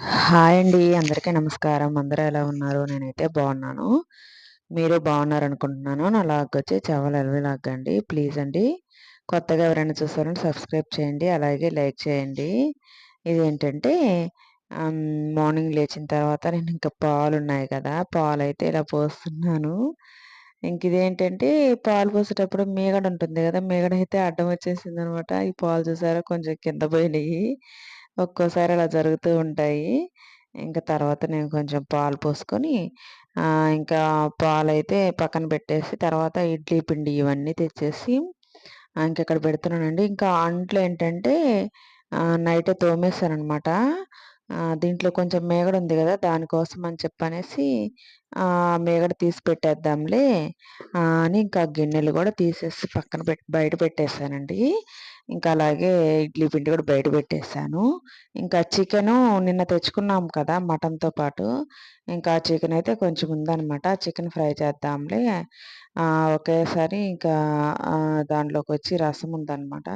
Hi అండి. అందరికీ నమస్కారం. అందరూ ఎలా ఉన్నారు? నేనైతే బాగున్నాను. మీరు బాగున్నారు అనుకుంటున్నాను నా లాగ్ వచ్చి చవల ఎల్వి లాగ్ అండి. ప్లీజ్ అండి కొత్తగా ఎవరైనా చూస్తారంటే సబ్స్క్రైబ్ చేయండి. అలాగే లైక్ చేయండి. ఇదేంటంటే మార్నింగ్ లేచిన తర్వాత నేను ఇంకా పాలు ఉన్నాయి కదా. పాలు అయితే ఇలా పోస్తున్నాను. ఇంక ఇదేంటంటే పాలు పోసేటప్పుడు మేగడ ఉంటుంది కదా. మేగడ అయితే అడ్డం వచ్చేసింది అనమాట ఈ పాలు చూసారా? కొంచెం కింద పోయినాయి. ఒక్కోసారి అలా జరుగుతూ ఉంటాయి. ఇంకా తర్వాత నేను కొంచెం పాలు పోసుకొని ఇంకా పాలైతే పక్కన పెట్టేసి తర్వాత ఇడ్లీ పిండి ఇవన్నీ తెచ్చేసి ఇంకెక్కడ పెడుతున్నానండి. ఇంకా అంట్లో ఏంటంటే నైటే తోమేశానమాట దీంట్లో కొంచెం మేగడ ఉంది కదా దానికోసం అని చెప్పనేసి మేగడ తీసి పెట్టేద్దాంలే అని ఇంకా గిన్నెలు కూడా తీసేసి పక్కన పెట్టి బయట పెట్టేశానండి. ఇంకా అలాగే ఇడ్లీ పిండి కూడా బయట పెట్టేశాను. ఇంకా చికెను నిన్న తెచ్చుకున్నాం కదా మటన్తో పాటు. ఇంకా చికెన్ అయితే కొంచెం ఉందనమాట చికెన్ ఫ్రై చేద్దాంలే. ఒకేసారి ఇంకా దాంట్లోకి వచ్చి రసం ఉందనమాట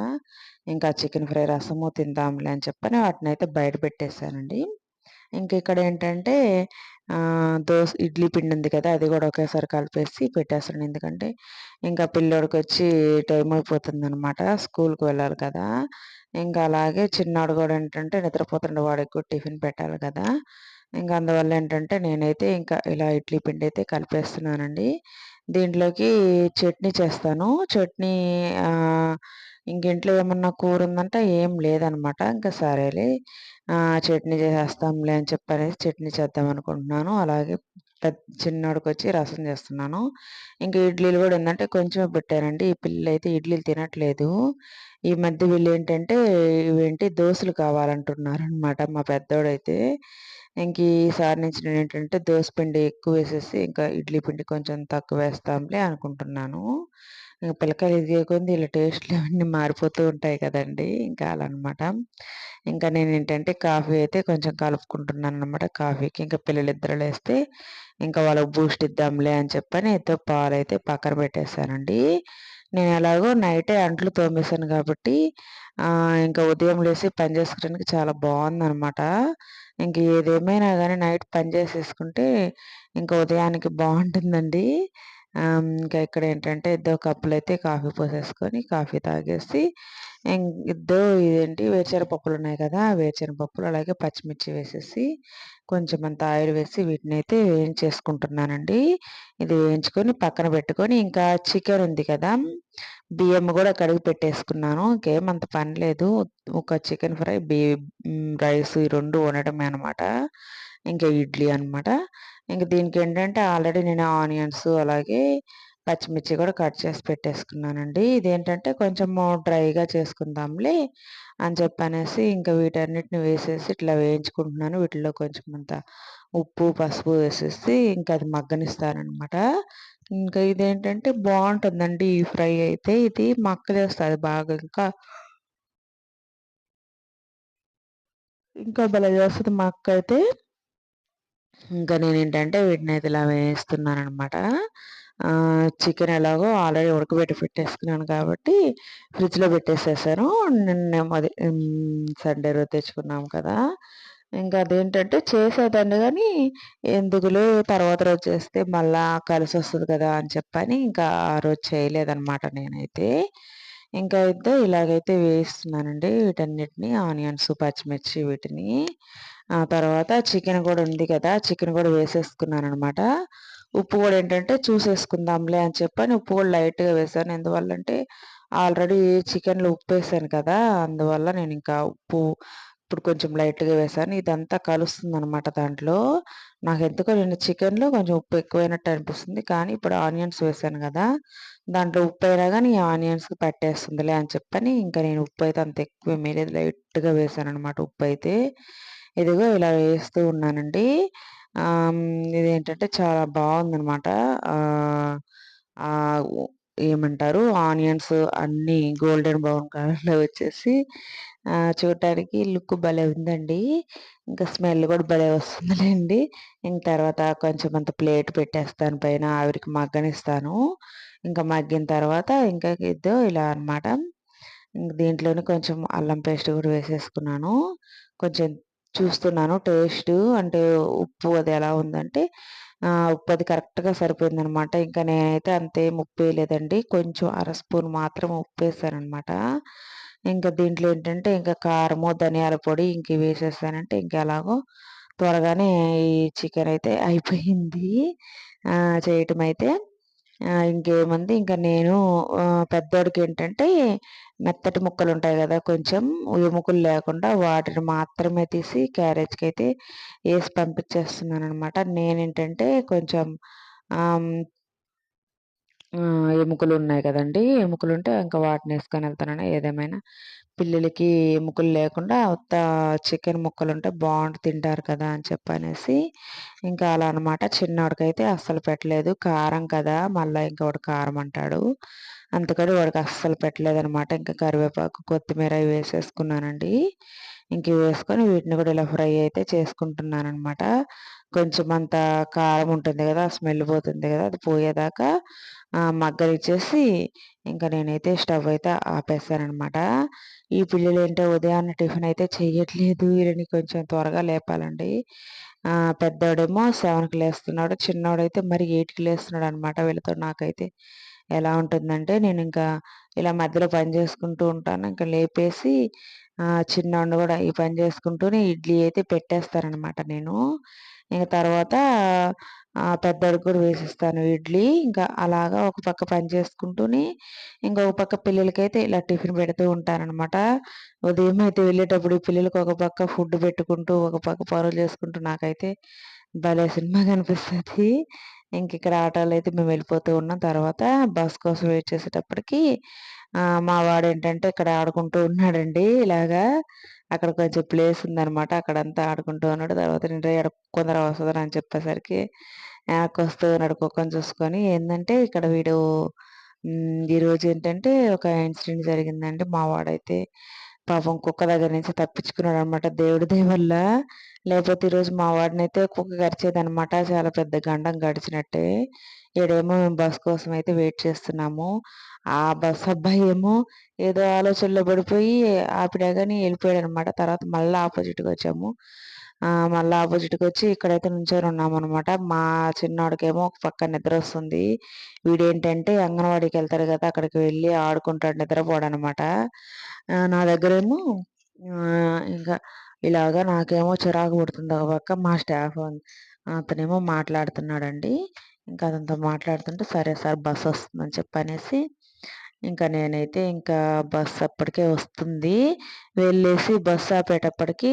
ఇంకా చికెన్ ఫ్రై రసము తిందాంలే అని చెప్పని వాటిని అయితే బయట పెట్టేశానండి. ఇంకా ఇక్కడ ఏంటంటే దోశ ఇడ్లీ పిండి ఉంది కదా అది కూడా ఒకేసారి కలిపేసి పెట్టేస్తాను. ఎందుకంటే ఇంకా పిల్లోడికి వచ్చి టైం అయిపోతుంది అనమాట స్కూల్కి వెళ్ళాలి కదా. ఇంకా అలాగే చిన్నాడు కూడా ఏంటంటే నిద్రపోతుండే వాడికి కూడా టిఫిన్ పెట్టాలి కదా. ఇంకా అందువల్ల ఏంటంటే నేనైతే ఇంకా ఇలా ఇడ్లీ పిండి అయితే కలిపేస్తున్నానండి. దీంట్లోకి చట్నీ చేస్తాను. చట్నీ ఇంట్లో ఏమన్నా కూర ఉందంటే ఏం లేదనమాట. ఇంకా సరేలే చట్నీ చేసేస్తాంలే అని చెప్పనేసి చట్నీ చేద్దాం అనుకుంటున్నాను. అలాగే చిన్నోడికి వచ్చి రసం చేస్తున్నాను. ఇంకా ఇడ్లీలు కూడా ఉందంటే కొంచెం పెట్టానండి. ఈ పిల్లలు అయితే ఇడ్లీలు తినట్లేదు. ఈ మధ్య వీళ్ళు ఏంటంటే ఇవేంటి దోశలు కావాలంటున్నారు అనమాట మా పెద్దోడైతే. ఇంక ఈసారి నుంచి నేను ఏంటంటే దోశ పిండి ఎక్కువ వేసేసి ఇంకా ఇడ్లీ పిండి కొంచెం తక్కువ వేస్తాంలే అనుకుంటున్నాను. ఇంకా పిల్లకాయలు ఇది కొంది ఇలా టేస్ట్లు అవన్నీ మారిపోతూ ఉంటాయి కదండి! ఇంకా అలా అనమాట ఇంకా నేను ఏంటంటే కాఫీ అయితే కొంచెం కలుపుకుంటున్నాను అనమాట కాఫీకి. ఇంకా పిల్లలు ఇద్దరు వేస్తే ఇంకా వాళ్ళకి బూస్ట్ ఇద్దాంలే అని చెప్పని అయితే పాలు అయితే పక్కన పెట్టేశానండి. నేను ఎలాగో నైటే అంట్లు తోమేశాను కాబట్టి ఇంకా ఉదయం లేసి పని చేసుకోవడానికి చాలా బాగుందనమాట. ఇంక ఏదేమైనా కానీ నైట్ పని చేసేసుకుంటే ఇంకా ఉదయానికి బాగుంటుందండి. ఇంకా ఇక్కడ ఏంటంటే ఇద్దరు కప్పులు అయితే కాఫీ పోసేసుకొని కాఫీ తాగేసి ఇద్దరు ఇదేంటి వేరుశెనగ పప్పులు ఉన్నాయి కదా వేరుశెనగ పప్పులు అలాగే పచ్చిమిర్చి వేసేసి కొంచెం అంత ఆయిల్ వేసి వీటిని అయితే వేయించేసుకుంటున్నానండి. ఇది వేయించుకొని పక్కన పెట్టుకొని ఇంకా చికెన్ ఉంది కదా బియ్యం కూడా కడిగి పెట్టేసుకున్నాను. ఇంకేమంత పని లేదు. ఒక చికెన్ ఫ్రై బి రైస్ ఈ రెండు వండటమే అనమాట ఇంకా ఇడ్లీ అనమాట ఇంక దీనికి ఏంటంటే ఆల్రెడీ నేను ఆనియన్స్ అలాగే పచ్చిమిర్చి కూడా కట్ చేసి పెట్టేసుకున్నానండి. ఇదేంటంటే కొంచెము డ్రైగా చేసుకుందాంలే అని చెప్పనేసి ఇంకా వీటన్నిటిని వేసేసి ఇట్లా వేయించుకుంటున్నాను. వీటిలో కొంచెం అంత ఉప్పు పసుపు వేసేసి ఇంకా అది మగ్గనిస్తానమాట ఇంకా ఇదేంటంటే బాగుంటుందండి ఈ ఫ్రై అయితే. ఇది మక్క చేస్తుంది బాగా ఇంకా. ఇంకా భలే చేస్తుంది మక్క అయితే ఇంకా నేను ఏంటంటే వీటిని అయితే ఇలా వేస్తున్నాను అనమాట చికెన్ ఎలాగో ఆల్రెడీ ఉడకబెట్టి పెట్టేసుకున్నాను కాబట్టి ఫ్రిడ్జ్లో పెట్టేసేసాను. నిన్న సండే రోజు తెచ్చుకున్నాం కదా. ఇంకా అదేంటంటే చేసేదాన్ని కానీ ఎందుకులే తర్వాత రోజు చేస్తే మళ్ళా కలిసి వస్తుంది కదా అని చెప్పని ఇంకా ఆ రోజు చేయలేదన్నమాట నేనైతే. ఇంకా అయితే ఇలాగైతే వేయిస్తున్నానండి. వీటన్నిటిని ఆనియన్స్ పచ్చిమిర్చి వీటిని. ఆ తర్వాత చికెన్ కూడా ఉంది కదా చికెన్ కూడా వేసేసుకున్నాను అనమాట ఉప్పు కూడా ఏంటంటే చూసేసుకుందాంలే అని చెప్పని ఉప్పు కూడా లైట్గా వేసాను. ఎందువల్ల అంటే ఆల్రెడీ చికెన్లో ఉప్పు వేసాను కదా అందువల్ల నేను ఇంకా ఉప్పు ఇప్పుడు కొంచెం లైట్గా వేసాను. ఇదంతా కలుస్తుంది అనమాట దాంట్లో. నాకు ఎందుకో నేను చికెన్లో కొంచెం ఉప్పు ఎక్కువైనట్టు అనిపిస్తుంది. కానీ ఇప్పుడు ఆనియన్స్ వేసాను కదా దాంట్లో ఉప్పు అయినా కానీ ఆనియన్స్ పట్టేస్తుందిలే అని చెప్పని ఇంకా నేను ఉప్పు అయితే అంత ఎక్కువ మీరేది లైట్గా వేసాను అనమాట ఉప్పు అయితే ఇదిగో ఇలా వేస్తూ ఉన్నానండి. ఇదేంటంటే చాలా బాగుందనమాట ఏమంటారు? ఆనియన్స్ అన్నీ గోల్డెన్ బ్రౌన్ కలర్లో వచ్చేసి చూడటానికి లుక్ భలే ఉందండి. ఇంకా స్మెల్ కూడా భలే వస్తుందిలేండి. ఇంక తర్వాత కొంచెం అంత ప్లేట్ పెట్టేస్తాను పైన ఆవిరికి మగ్గనిస్తాను. ఇంకా మగ్గిన తర్వాత ఇంకా ఇద్దో ఇలా అనమాట దీంట్లోనే కొంచెం అల్లం పేస్ట్ కూడా వేసేసుకున్నాను. కొంచెం చూస్తున్నాను టేస్ట్ అంటే ఉప్పు అది ఎలా ఉందంటే ఉప్పు అది కరెక్ట్గా సరిపోయిందనమాట ఇంకా నేనైతే అంతే ఉప్పు వేయలేదండి. కొంచెం అర స్పూన్ మాత్రం ఉప్పు వేసానమాట ఇంకా దీంట్లో ఏంటంటే ఇంకా కారము ధనియాల పొడి ఇంక వేసేసానంటే ఇంకా ఎలాగో త్వరగానే ఈ చికెన్ అయితే అయిపోయింది. చేయటం అయితే ఇంకేముంది? ఇంకా నేను పెద్దోడికి ఏంటంటే మెత్తటి ముక్కలు ఉంటాయి కదా కొంచెం ఎముకలు లేకుండా వాటిని మాత్రమే తీసి క్యారేజ్కి అయితే వేసి పంపించేస్తున్నాను అనమాట నేనేంటంటే కొంచెం ఎముకలు ఉన్నాయి కదండి. ఎముకలు ఉంటే ఇంకా వాటిని వేసుకొని వెళ్తానని ఏదేమైనా పిల్లలకి ఎముకలు లేకుండా ఉత్త చికెన్ ముక్కలు ఉంటే బాగుంటు తింటారు కదా అని చెప్పనేసి ఇంకా అలా అనమాట చిన్నవాడికైతే అస్సలు పెట్టలేదు. కారం కదా మళ్ళీ ఇంకా వాడు కారం అంటాడు. అందుకని వాడికి అస్సలు పెట్టలేదు అనమాట ఇంకా కరివేపాకు కొత్తిమీర వేసేసుకున్నానండి. ఇంక వేసుకొని వీటిని కూడా ఇలా ఫ్రై అయితే చేసుకుంటున్నాను అనమాట కొంచెం అంత కారం ఉంటుంది కదా స్మెల్ పోతుంది కదా అది పోయేదాకా మగ్గనిచ్చేసి ఇంకా నేనైతే స్టవ్ అయితే ఆపేస్తానమాట ఈ పిల్లలు ఏంటో ఉదయాన్నే టిఫిన్ అయితే చెయ్యట్లేదు. వీళ్ళని కొంచెం త్వరగా లేపాలండి. పెద్దోడేమో సెవెన్కి లేస్తున్నాడు. చిన్నోడైతే మరి ఎయిట్కి లేస్తున్నాడు అనమాట వీళ్ళతో నాకైతే. ఎలా ఉంటుందంటే నేను ఇంకా ఇలా మధ్యలో పని చేసుకుంటూ ఉంటాను. ఇంకా లేపేసి చిన్నోడిని కూడా ఈ పని చేసుకుంటూనే ఇడ్లీ అయితే పెట్టేస్తానమాట నేను. ఇంక తర్వాత పెద్దోడికి కూడా వేసిస్తాను ఇడ్లీ. ఇంకా అలాగా ఒక పక్క పని చేసుకుంటూనే ఇంకొక పక్క పిల్లలకైతే ఇలా టిఫిన్ పెడుతూ ఉంటానన్నమాట. ఉదయం అయితే వెళ్ళేటప్పుడు పిల్లలకు ఒక పక్క ఫుడ్ పెట్టుకుంటూ ఒక పక్క పనులు చేసుకుంటూ నాకైతే భలే సినిమా కనిపిస్తుంది ఇంక ఇక్కడ ఆటోలో అయితే మేము వెళ్ళిపోతూ ఉన్నాం. తర్వాత బస్ కోసం వెయిట్ చేసేటప్పటికి మా వాడు ఏంటంటే ఇక్కడ ఆడుకుంటూ ఉన్నాడండి ఇలాగా. అక్కడ కొంచెం ప్లేస్ ఉందనమాట అక్కడంతా ఆడుకుంటూ ఉన్నాడు. తర్వాత నేను కొందరు వస్తుందని అని చెప్పేసరికి వస్తూ ఉన్నాడు చూసుకొని. ఏంటంటే ఇక్కడ వీడు ఈరోజు ఏంటంటే ఒక ఇన్సిడెంట్ జరిగిందండి. మా వాడైతే పాపం కుక్క దగ్గర నుంచి తప్పించుకున్నాడు అనమాట దేవుడి వల్ల. లేకపోతే ఈరోజు మా వాడినైతే కుక్క గడిచేది అనమాట చాలా పెద్ద గండం గడిచినట్టే. ఈడేమో మేము బస్ కోసం అయితే వెయిట్ చేస్తున్నాము. ఆ బస్ అబ్బాయి ఏమో ఏదో ఆలోచనలో పడిపోయి ఆపిడా కానీ వెళ్ళిపోయాడు అనమాట తర్వాత మళ్ళీ ఆపోజిట్కి వచ్చాము. మళ్ళీ ఆపోజిట్కి వచ్చి ఇక్కడైతే నుంచొని ఉన్నాము అనమాట మా చిన్నోడికేమో ఒక పక్క నిద్ర వస్తుంది వీడేంటంటే అంగన్వాడీకి వెళ్తారు కదా అక్కడికి వెళ్ళి ఆడుకుంటాడు నిద్రపోడు అనమాట నా దగ్గరేమో ఇంకా ఇలాగా నాకేమో చిరాకు పుడుతుంది ఒక పక్క. మా స్టాఫ్ అతనేమో మాట్లాడుతున్నాడండి. ఇంకా అతనితో మాట్లాడుతుంటే సరే సార్ బస్ వస్తుందని చెప్పనేసి ఇంకా నేనైతే ఇంకా బస్ అప్పటికే వస్తుంది. వెళ్ళేసి బస్ ఆపేటప్పటికి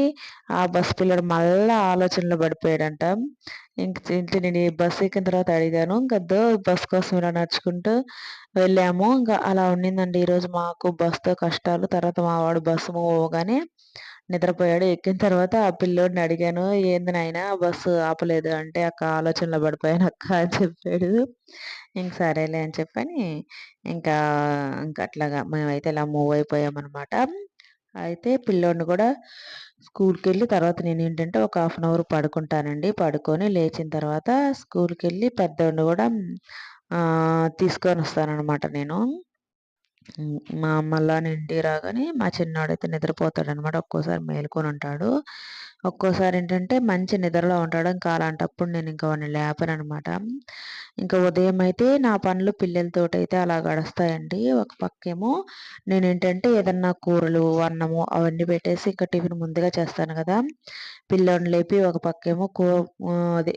ఆ బస్ పిల్లడు మళ్ళీ ఆలోచనలో పడిపోయాడంట. ఇంక ఇంట్లో నేను ఈ బస్ ఎక్కిన తర్వాత అడిగాను ఇంకా బస్ కోసం ఇలా నడుచుకుంటూ వెళ్ళాము. ఇంకా అలా ఉండిందండి. ఈరోజు మాకు బస్తో కష్టాలు తర్వాత మా వాడు బస్సు పోగానే నిద్రపోయాడు. ఎక్కిన తర్వాత ఆ పిల్లోడిని అడిగాను ఏంది నాయన బస్సు ఆపలేదు అంటే అక్క ఆలోచనలో పడిపోయాను అక్క అని చెప్పాడు. ఇంక సరేలే అని చెప్పని ఇంకా ఇంకా అట్లాగా మేమైతే ఇలా మూవ్ అయిపోయామన్నమాట. అయితే పిల్లోడిని కూడా స్కూల్కి వెళ్ళి తర్వాత నేను ఏంటంటే ఒక హాఫ్ అన్ అవర్ పడుకుంటానండి. పడుకొని లేచిన తర్వాత స్కూల్కి వెళ్ళి పెద్దోడిని కూడా తీసుకొని వస్తానన్నమాట నేను. మా అమ్మలా నిండి రాగానే మా చిన్నవాడైతే నిద్రపోతాడు అనమాట ఒక్కోసారి మేలుకొని ఉంటాడు. ఒక్కోసారి ఏంటంటే మంచి నిద్రలో ఉంటాడు ఇంకా అలాంటప్పుడు నేను ఇంకా వాడిని లేపను అనమాట ఇంకా ఉదయం అయితే నా పనులు పిల్లలతో అయితే అలా గడుస్తాయండి. ఒక పక్కేమో నేను ఏంటంటే ఏదన్నా కూరలు అన్నము అవన్నీ పెట్టేసి ఇంకా టిఫిన్ ముందుగా చేస్తాను కదా. పిల్లోడిని లేపి ఒక పక్కేమో కూ అది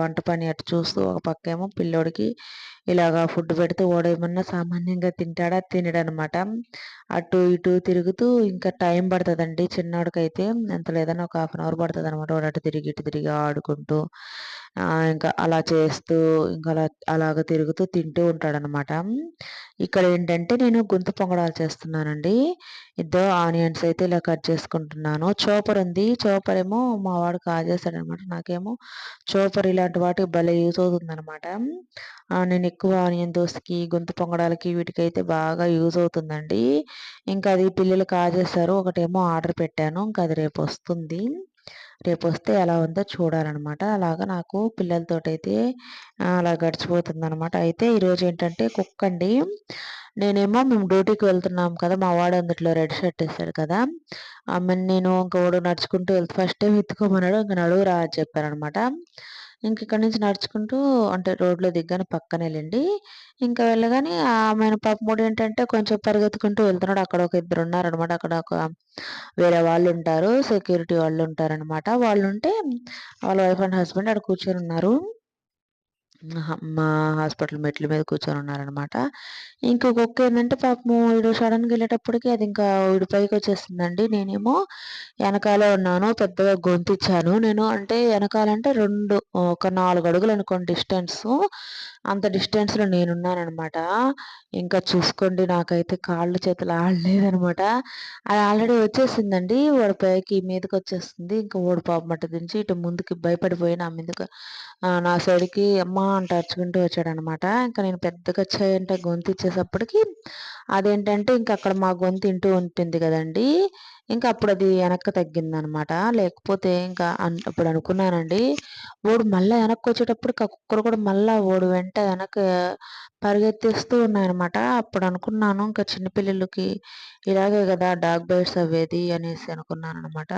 వంట పని అటు చూస్తూ ఒక పక్కేమో పిల్లోడికి ఇలాగా ఫుడ్ పెడితే ఓడేమన్నా సామాన్యంగా తింటాడా తినడనమాట. అటు ఇటు తిరుగుతూ ఇంకా టైం పడుతుందండి చిన్నోడికైతే. ఎంత లేదన్నా ఒక హాఫ్ అన్ అవర్ పడుతుంది అనమాట వాడు అటు తిరిగి ఇటు తిరిగి ఆడుకుంటూ ఇంకా అలా చేస్తూ ఇంకా అలా అలాగ తిరుగుతూ తింటూ ఉంటాడనమాట ఇక్కడ ఏంటంటే నేను గుంత పొంగడాలు చేస్తున్నానండి. ఇద్దరు ఆనియన్స్ అయితే ఇలా కట్ చేసుకుంటున్నాను. చోపర్ ఉంది. చోపర్ ఏమో మా వాడు కాజేస్తాడనమాట నాకేమో చోపర్ ఇలాంటి వాటికి భలే యూజ్ అవుతుందనమాట నేను ఎక్కువ ఆనియన్ దోశకి గుంత పొంగడాలకి వీటికైతే బాగా యూజ్ అవుతుందండి. ఇంకా అది పిల్లలు కాజేస్తారు. ఒకటేమో ఆర్డర్ పెట్టాను. ఇంకా అది రేపు వస్తుంది. రేపు వస్తే ఎలా ఉందో చూడాలన్నమాట. అలాగా నాకు పిల్లలతోటైతే అలా గడిచిపోతుందనమాట అయితే ఈరోజు ఏంటంటే కుక్క అండి. నేనేమో మేము డ్యూటీకి వెళ్తున్నాం కదా మా వాడు అందుట్లో రెడ్ షర్ట్ వేసాడు కదా. ఆమె నేను ఇంకోడు నడుచుకుంటూ వెళ్తే ఫస్ట్ టైం ఎత్తుకోమన్నాడు ఇంకా నడువురా అని చెప్పాను అనమాట ఇంక ఇక్కడ నుంచి నడుచుకుంటూ అంటే రోడ్లో దిగ్గాని పక్కన వెళ్ళండి ఇంకా వెళ్ళగానే ఆమె పాపముడు ఏంటంటే కొంచెం పరిగెత్తుకుంటూ వెళ్తున్నాడు. అక్కడ ఒక ఇద్దరు ఉన్నారనమాట అక్కడ ఒక వేరే వాళ్ళు ఉంటారు. సెక్యూరిటీ వాళ్ళు ఉంటారనమాట వాళ్ళు ఉంటే వాళ్ళ వైఫ్ అండ్ హస్బెండ్ అక్కడ కూర్చొని ఉన్నారు. మా హాస్పిటల్ మెట్ల మీద కూర్చొని ఉన్నారనమాట ఇంకొక కుక్క ఏంటంటే పాపము వీడు సడన్గా వెళ్ళేటప్పటికి అది ఇంకా వీడు పైకి వచ్చేస్తుందండి. నేనేమో వెనకాలే ఉన్నాను పెద్దగా గొంతిచ్చాను. నేను అంటే వెనకాలంటే రెండు ఒక నాలుగు అడుగులు అనుకోండి డిస్టెన్స్. అంత డిస్టెన్స్లో నేనున్నానమాట ఇంకా చూసుకోండి నాకైతే కాళ్ళు చేతులు ఆడలేదనమాట అది ఆల్రెడీ వచ్చేసిందండి వాడి పైకి మీదకి వచ్చేస్తుంది. ఇంకా ఓడి పాపమట్ట దించి ఇటు ముందుకి భయపడిపోయి నా మీదకి నా సైడ్కి అమ్మ అంటూ అరుచుకుంటూ వచ్చాడనమాట. ఇంకా నేను పెద్దగా వచ్చాయంటే గొంతు ఇచ్చేసప్పటికి అదేంటంటే ఇంకా అక్కడ మా గొంతు ఇంటూ ఉంటుంది కదండి. ఇంకా అప్పుడు అది వెనక్కి తగ్గిందనమాట. లేకపోతే ఇంకా అప్పుడు అనుకున్నానండి. ఓడు మళ్ళీ వెనక్కి వచ్చేటప్పుడు కుక్కర్ కూడా మళ్ళీ ఓడు వెంట వెనక్కి పరిగెత్తిస్తూ ఉన్నాయన్నమాట అప్పుడు అనుకున్నాను ఇంకా చిన్నపిల్లలకి ఇలాగే కదా డాగ్ బైట్స్ అవ్వేది అనేసి అనుకున్నాను అనమాట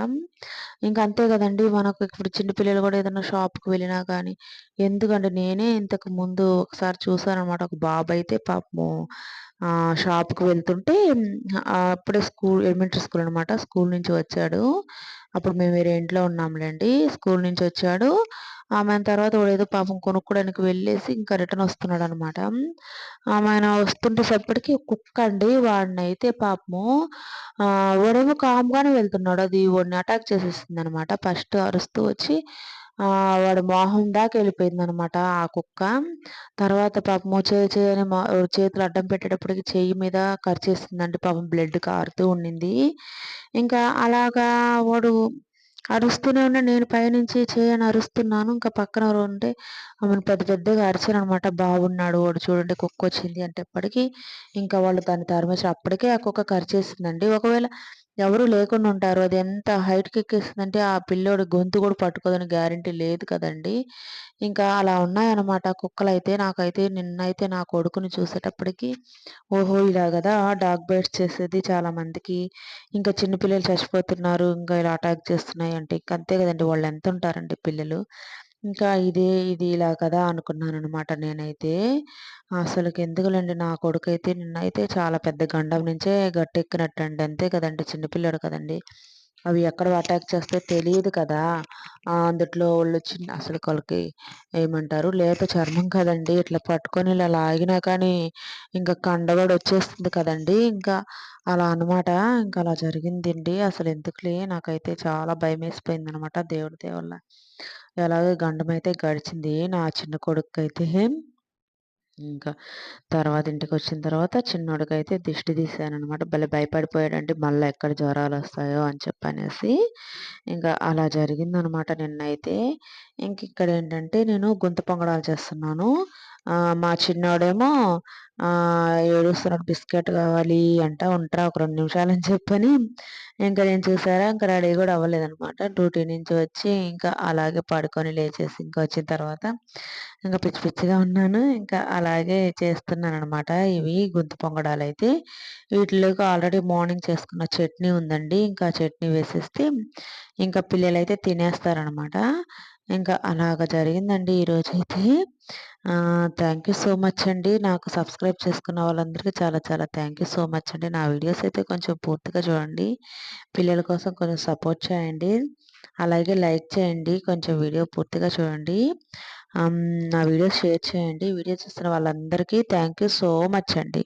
ఇంకా అంతే కదండి మనకు ఇప్పుడు చిన్నపిల్లలు కూడా ఏదైనా షాప్కి వెళ్ళినా కానీ ఎందుకంటే నేనే ఇంతకు ముందు ఒకసారి చూసాను అనమాట ఒక బాబు అయితే పాపము షాప్కి వెళ్తుంటే అప్పుడే స్కూల్ ఎలిమెంటరీ స్కూల్ అనమాట స్కూల్ నుంచి వచ్చాడు. అప్పుడు మేము వేరే ఇంట్లో ఉన్నాంలేండి. స్కూల్ నుంచి వచ్చాడు. ఆమె తర్వాత ఏదో పాపం కొనుక్కోడానికి వెళ్ళేసి ఇంకా రిటర్న్ వస్తున్నాడు అనమాట ఆమె వస్తుంటే వస్తుంటేసప్పటికి కుక్క అండి. వాడిని అయితే పాపము వాడేమో కామ్గానే వెళ్తున్నాడు. అది వాడిని అటాక్ చేసేసింది అనమాట ఫస్ట్ అరుస్తూ వచ్చి వాడు మొహం దాకా వెళ్ళిపోయింది అనమాట ఆ కుక్క. తర్వాత పాపము చేయి చేయని చేతులు అడ్డం పెట్టేటప్పటికి చెయ్యి మీద కరిచేసిందండి పాపం బ్లడ్ కారుతూ ఉండింది. ఇంకా అలాగా వాడు అరుస్తూనే ఉన్నా నేను పైనుంచి చేయని అరుస్తున్నాను. ఇంకా పక్కన ఉంటే ఆమెను పెద్ద పెద్దగా అరిచాను అనమాట బాగున్నాడు వాడు చూడండి కుక్క వచ్చింది అంటే ఇప్పటికీ ఇంకా వాళ్ళు దాన్ని తరిమేసి అప్పటికే ఆ కుక్క ఖర్చేసిందండి ఒకవేళ ఎవరు లేకుండా ఉంటారు. అది ఎంత హైట్కి ఎక్కేస్తుందంటే ఆ పిల్లోడి గొంతు కూడా పట్టుకోదని గ్యారంటీ లేదు కదండి. ఇంకా అలా ఉన్నాయన్నమాట కుక్కలు అయితే నాకైతే నిన్నైతే నా కొడుకుని చూసేటప్పటికి ఓహో ఇలా కదా డాగ్ బైట్స్ చేసేది చాలా మందికి. ఇంకా చిన్నపిల్లలు చచ్చిపోతున్నారు ఇంకా ఇలా అటాక్ చేస్తున్నాయి అంటే ఇంకా అంతే కదండి. వాళ్ళు ఎంత ఉంటారండి పిల్లలు? ఇంకా ఇదే ఇది ఇలా కదా అనుకున్నాను అనమాట నేనైతే. అసలుకి ఎందుకులేండి నా కొడుకైతే నిన్నైతే చాలా పెద్ద గండం నుంచే గట్టెక్కినట్టండి. అంతే కదండి చిన్నపిల్లడు కదండి. అవి ఎక్కడ అటాక్ చేస్తే తెలియదు కదా. అందుట్లో వాళ్ళు చిన్న అసలు వాళ్ళకి ఏమంటారు లేత చర్మం కదండి. ఇట్లా పట్టుకొని ఇలా లాగినా కానీ ఇంకా కండగడ వచ్చేస్తుంది కదండి. ఇంకా అలా అనమాట ఇంకా అలా జరిగిందండి. అసలు ఎందుకులే? నాకైతే చాలా భయం వేసిపోయింది అనమాట దేవుడి దేవుళ్ళ ఎలాగో గండం అయితే గడిచింది నా చిన్న కొడుకు అయితే ఇంకా తర్వాత ఇంటికి వచ్చిన తర్వాత చిన్నోడికైతే దిష్టి తీశానమాట భలే భయపడిపోయాడంటే మళ్ళీ ఎక్కడ జ్వరాలు వస్తాయో అని చెప్పనేసి ఇంకా అలా జరిగిందనమాట నిన్నైతే. ఇంక ఇక్కడ ఏంటంటే నేను గుంత పొంగడాలు చేస్తున్నాను. మా చిన్నోడేమో ఏడుస్తున్నాడు బిస్కెట్ కావాలి అంట ఉంటారా ఒక రెండు నిమిషాలు అని చెప్పని ఇంకా నేను చూసారా ఇంకా రెడీ కూడా అవ్వలేదనమాట. డ్యూటీ నుంచి వచ్చి ఇంకా అలాగే పడుకొని లేచేసి ఇంకా వచ్చిన తర్వాత ఇంకా పిచ్చి పిచ్చిగా ఉన్నాను. ఇంకా అలాగే చేస్తున్నాను అనమాట ఇవి గుంత పొంగడాలు అయితే వీటిలోకి ఆల్రెడీ మార్నింగ్ చేసుకున్న చట్నీ ఉందండి. ఇంకా చట్నీ వేసేస్తే ఇంకా పిల్లలు అయితే తినేస్తారనమాట. ఇంకా అలాగ జరిగిందండి ఈరోజు అయితే. థ్యాంక్ యూ సో మచ్ అండి. నాకు సబ్స్క్రైబ్ చేసుకున్న వాళ్ళందరికీ చాలా చాలా థ్యాంక్ యూ సో మచ్ అండి. నా వీడియోస్ అయితే కొంచెం పూర్తిగా చూడండి. పిల్లల కోసం కొంచెం సపోర్ట్ చేయండి. అలాగే లైక్ చేయండి. కొంచెం వీడియో పూర్తిగా చూడండి. నా వీడియోస్ షేర్ చేయండి. వీడియో చూస్తున్న వాళ్ళందరికీ థ్యాంక్ యూ సో మచ్ అండి.